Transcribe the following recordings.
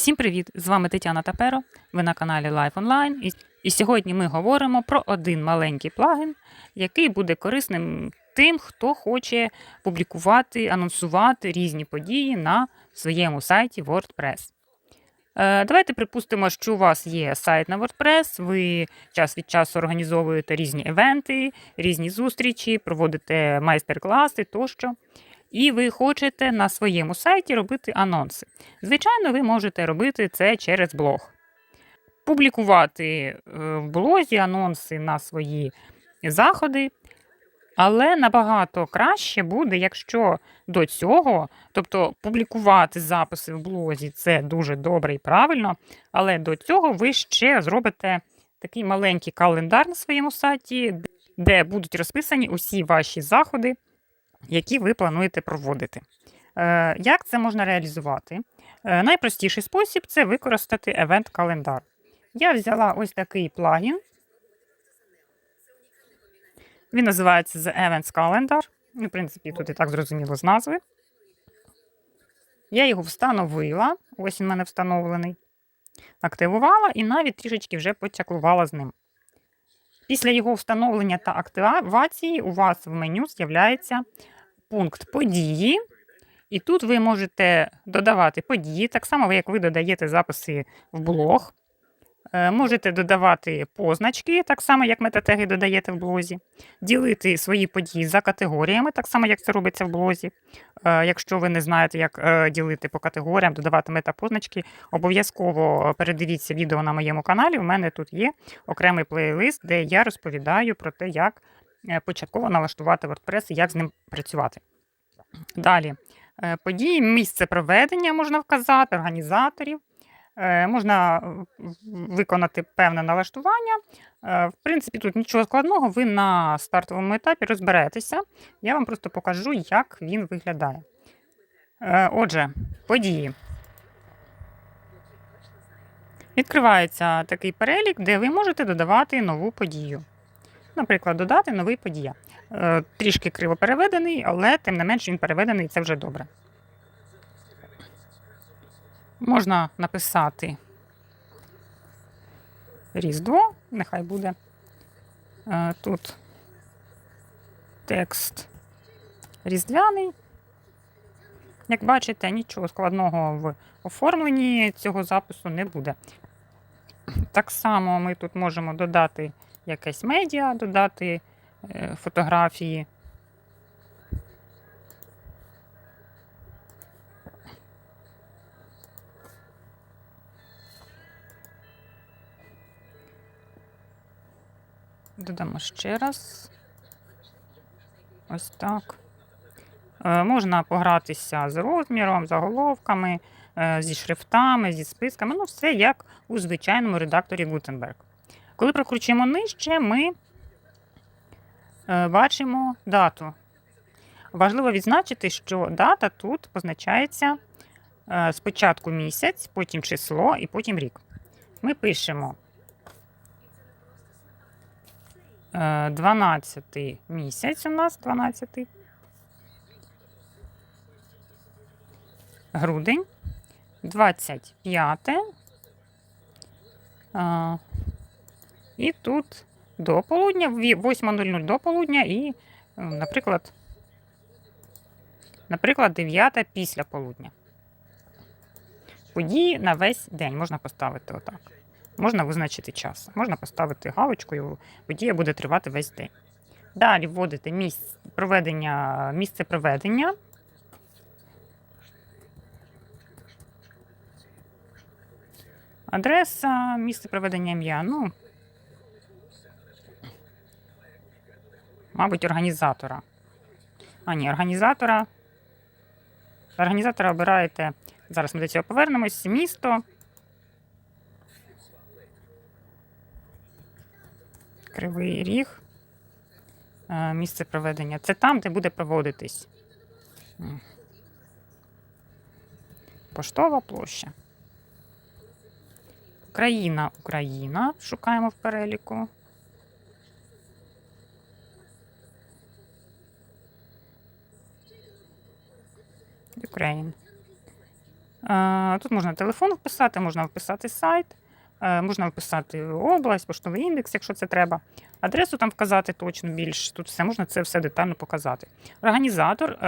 Всім привіт! З вами Тетяна Таперо. Ви на каналі Life Online. І, сьогодні ми говоримо про один маленький плагін, який буде корисним тим, хто хоче публікувати, анонсувати різні події на своєму сайті WordPress. Е, Давайте припустимо, що у вас є сайт на WordPress, ви час від часу організовуєте різні івенти, різні зустрічі, проводите майстер-класи тощо. І ви хочете на своєму сайті робити анонси. Звичайно, ви можете робити це через блог. Публікувати е, в блозі анонси на свої заходи. Але набагато краще буде, якщо до цього, тобто публікувати записи в блозі це дуже добре і правильно, але до цього ви ще зробите такий маленький календар на своєму сайті, де будуть розписані усі ваші заходи, які ви плануєте проводити. Е, Як це можна реалізувати? Е, Найпростіший спосіб це використати евент-календар. Я взяла ось такий плагін. Він називається The Events Calendar. Ну, В принципі, тут і так зрозуміло з назви. Я його встановила. Ось він в мене встановлений. Активувала і навіть трішечки вже потяклувала з ним. Після його встановлення та активації у вас в меню з'являється пункт події. І тут ви можете додавати події, так само, як ви додаєте записи в блог. Е, Можете додавати позначки, так само, як метатеги додаєте в блозі, ділити свої події за категоріями, так само, як це робиться в блозі. Е, Якщо ви не знаєте, як е, ділити по категоріям, додавати метапозначки, обов'язково передивіться відео на моєму каналі. У мене тут є окремий плейлист, де я розповідаю про те, як початково налаштувати WordPress і як з ним працювати. Далі. Події, місце проведення можна вказати, організаторів. Е, Можна виконати певне налаштування. Е, В принципі, тут нічого складного, ви на стартовому етапі розберетеся. Я вам просто покажу, як він виглядає. Е, Отже, події. Відкривається такий перелік, де ви можете додавати нову подію. Наприклад, додати новий подія. Е, Трішки криво переведений, але тим не менш він переведений, і це вже добре. Можна написати Різдво, нехай буде. Е, Тут текст різдвяний. Як бачите, нічого складного в оформленні цього запису не буде. Так само ми тут можемо додати якесь медіа, додати е, фотографії. Додамо ще раз. Ось так. Е, Можна погратися з розміром, заголовками, е, зі шрифтами, зі списками. Ну, все як у звичайному редакторі Gutenberg. Коли прокручуємо нижче, ми е, бачимо дату. Важливо відзначити, що дата тут позначається спочатку місяць, потім число і потім рік. Ми пишемо е, 12 місяць у нас 12. Грудень, 25. А, і тут до полудня, ві- 8.00 до полудня і, е, наприклад, наприклад, 9 після полудня. Події на весь день можна поставити отак. Можна визначити час. Можна поставити галочку, і подія буде тривати весь день. Далі вводите місце проведення, місце проведення. Адреса, місце проведення ім'я. Ну, мабуть, організатора. А, ні, організатора. Організатора обираєте. Зараз ми до цього повернемось. Місто. Кривий ріг. Е, Місце проведення. Це там, де буде проводитись. Поштова площа. Країна Україна. Шукаємо в переліку. Ukraine. Е, Тут можна телефон вписати, можна вписати сайт, можна вписати область, поштовий індекс, якщо це треба. Адресу там вказати точно більш. Тут все можна це все детально показати. Організатор е,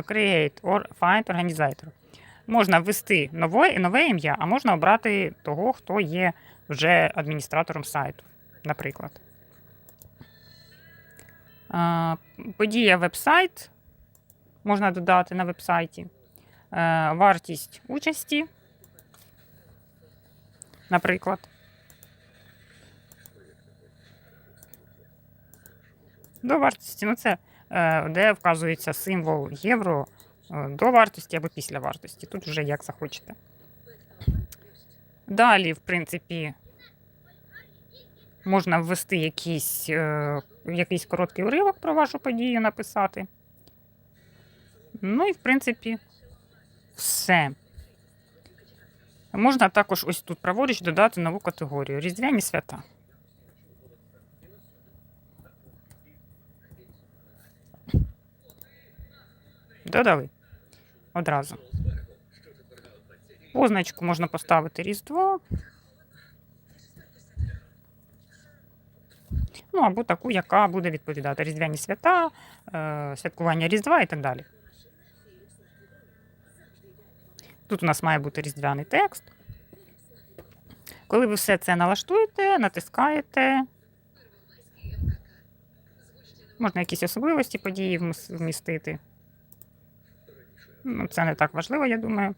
create or find organizer. Можна ввести нове, нове ім'я, а можна обрати того, хто є вже адміністратором сайту, наприклад. Е, Подія веб-сайт можна додати на веб-сайті. Е, Вартість участі, наприклад. До вартості, ну це е, де вказується символ євро е, до вартості або після вартості. Тут вже як захочете. Далі, в принципі, можна ввести якийсь, е, якийсь короткий уривок про вашу подію написати. Ну і, в принципі, все. Можна також ось тут праворуч додати нову категорію Різдвяні свята. Додали одразу. Позначку можна поставити Різдво. Ну, або таку, яка буде відповідати Різдвяні свята, е, святкування Різдва і так далі. Тут у нас має бути різдвяний текст. Коли ви все це налаштуєте, натискаєте. Можна якісь особливості події вмістити. Ну, це не так важливо, я думаю.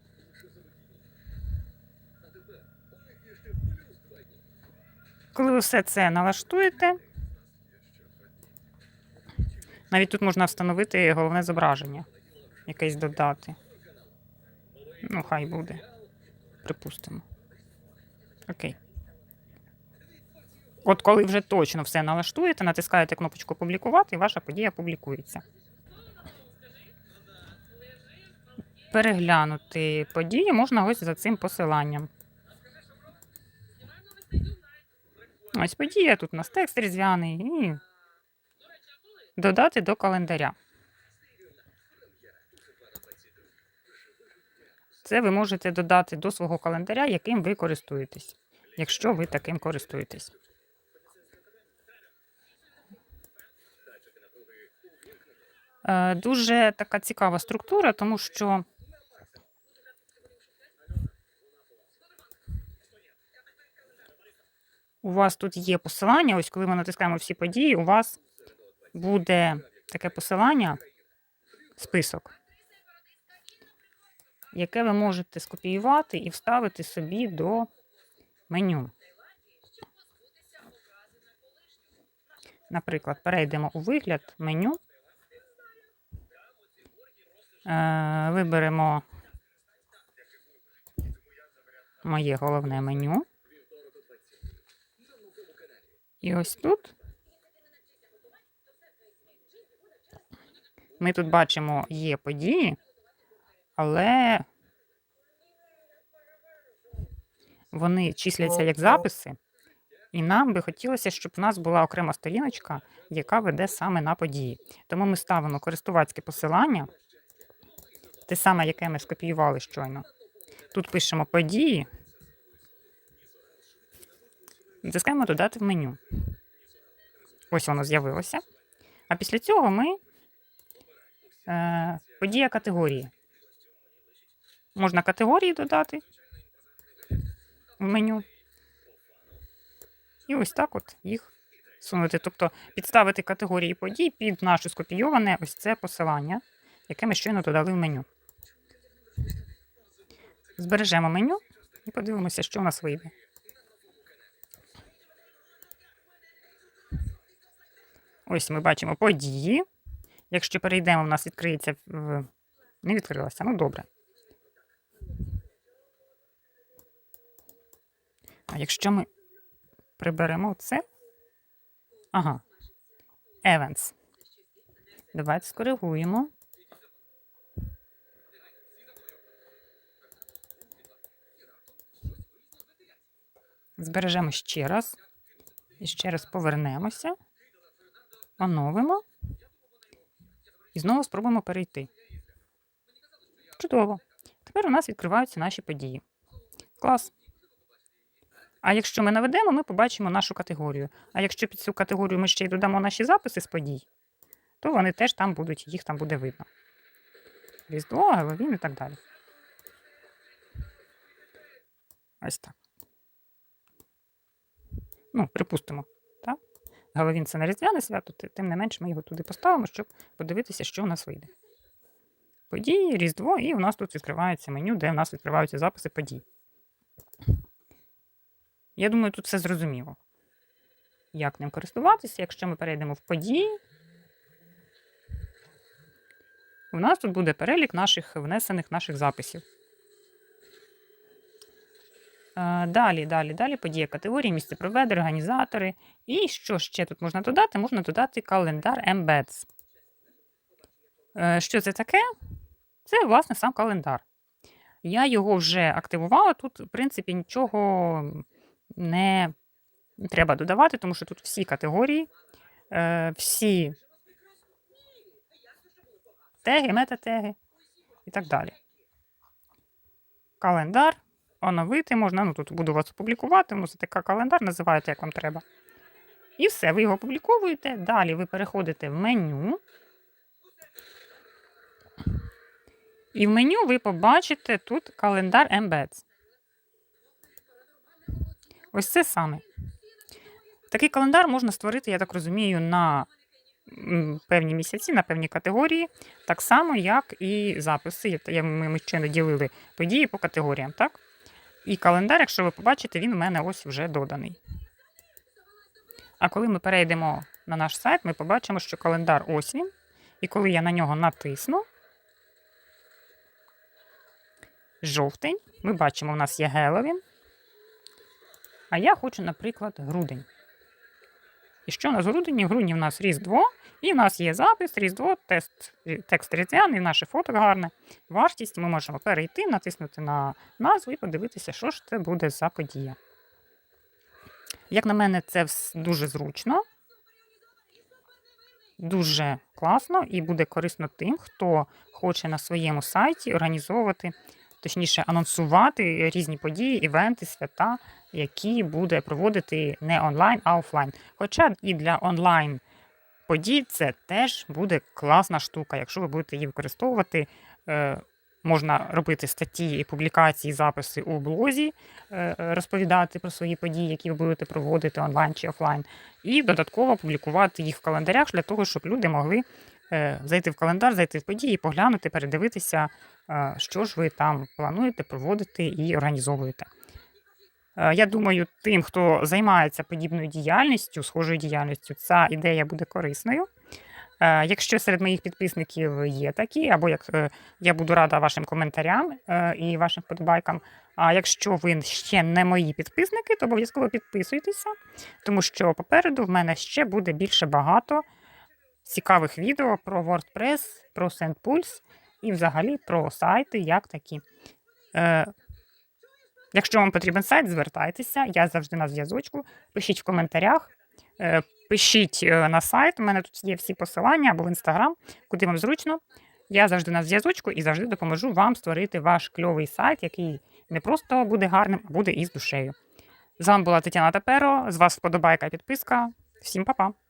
Коли ви все це налаштуєте, навіть тут можна встановити головне зображення, якесь додати. Ну, хай буде. Припустимо. Окей. От коли вже точно все налаштуєте, натискаєте кнопочку Публікувати, і ваша подія публікується. Переглянути події можна ось за цим посиланням. Ось подія, тут у нас текст різдвяний і додати до календаря. Це ви можете додати до свого календаря, яким ви користуєтесь, якщо ви таким користуєтесь. Е, Дуже така цікава структура, тому що у вас тут є посилання. Ось коли ми натискаємо всі події, у вас буде таке посилання, список, яке ви можете скопіювати і вставити собі до меню. Наприклад, перейдемо у вигляд меню. Е, Виберемо моє головне меню. І ось тут ми тут бачимо є події, але вони числяться як записи, і нам би хотілося, щоб у нас була окрема сторіночка, яка веде саме на події. Тому ми ставимо користувацьке посилання, те саме, яке ми скопіювали щойно. Тут пишемо події. Натискаємо додати в меню. Ось воно з'явилося. А після цього ми е, подія категорії. Можна категорії додати в меню. І ось так от їх сунути. Тобто підставити категорії подій під наше скопійоване ось це посилання, яке ми щойно додали в меню. Збережемо меню і подивимося, що у нас вийде. Ось ми бачимо події. Якщо перейдемо, у нас відкриється в. Не відкрилося, ну добре. Якщо ми приберемо це. Ага. Events. Давайте скоригуємо. Збережемо ще раз. І ще раз повернемося. Оновимо. І знову спробуємо перейти. Чудово. Тепер у нас відкриваються наші події. Клас. А якщо ми наведемо, ми побачимо нашу категорію. А якщо під цю категорію ми ще й додамо наші записи з подій, то вони теж там будуть, їх там буде видно. Різдво, Геловін і так далі. Ось так. Ну, припустимо, так? Геловін це не різдвяне свято, тим не менш ми його туди поставимо, щоб подивитися, що у нас вийде. Події, Різдво, і у нас тут відкривається меню, де у нас відкриваються записи подій. Я думаю, тут все зрозуміло. Як ним користуватися, якщо ми перейдемо в події, у нас тут буде перелік наших внесених наших записів. Е, Далі, далі, далі подія категорії, місце проведення, організатори. І що ще тут можна додати? Можна додати календар Embeds. Е, Що це таке? Це, власне, сам календар. Я його вже активувала. Тут, в принципі, нічого не треба додавати, тому що тут всі категорії, е, всі теги, метатеги і так далі. Календар оновити можна. Ну, тут буду вас опублікувати, ну, це така календар, називаєте, як вам треба. І все, ви його опубліковуєте. Далі ви переходите в меню. І в меню ви побачите тут календар Embeds. Ось це саме. Такий календар можна створити, я так розумію, на певні місяці, на певні категорії, так само, як і записи. Ми ще не ділили події по категоріям, так? І календар, якщо ви побачите, він у мене ось вже доданий. А коли ми перейдемо на наш сайт, ми побачимо, що календар ось він. І коли я на нього натисну, жовтень, ми бачимо, у нас є Геловін. А я хочу, наприклад, грудень. І що у нас в грудені? В грудні в нас Різдво, і в нас є запис, Різдво, тест, текст різдвяний, наше фото гарне, вартість. Ми можемо перейти, натиснути на назву і подивитися, що ж це буде за подія. Як на мене, це дуже зручно, дуже класно і буде корисно тим, хто хоче на своєму сайті організовувати, точніше, анонсувати різні події, івенти, свята, які буде проводити не онлайн, а офлайн. Хоча і для онлайн подій це теж буде класна штука, якщо ви будете її використовувати. Е, Можна робити статті і публікації, записи у блозі, е, розповідати про свої події, які ви будете проводити онлайн чи офлайн, і додатково публікувати їх в календарях для того, щоб люди могли е, зайти в календар, зайти в події, поглянути, передивитися, що ж ви там плануєте проводити і організовуєте. Е, Я думаю, тим, хто займається подібною діяльністю, схожою діяльністю, ця ідея буде корисною. Е, Якщо серед моїх підписників є такі, або як е, я буду рада вашим коментарям і вашим вподобайкам. А якщо ви ще не мої підписники, то обов'язково підписуйтеся, тому що попереду в мене ще буде більше багато цікавих відео про WordPress, про SendPulse і взагалі про сайти як такі. Якщо вам потрібен сайт, звертайтеся. Я завжди на зв'язочку. Пишіть в коментарях, е, пишіть е, на сайт. У мене тут є всі посилання або в інстаграм, куди вам зручно. Я завжди на зв'язочку і завжди допоможу вам створити ваш кльовий сайт, який не просто буде гарним, а буде і з душею. З вами була Тетяна Таперо. З вас вподобайка підписка. Всім па-па!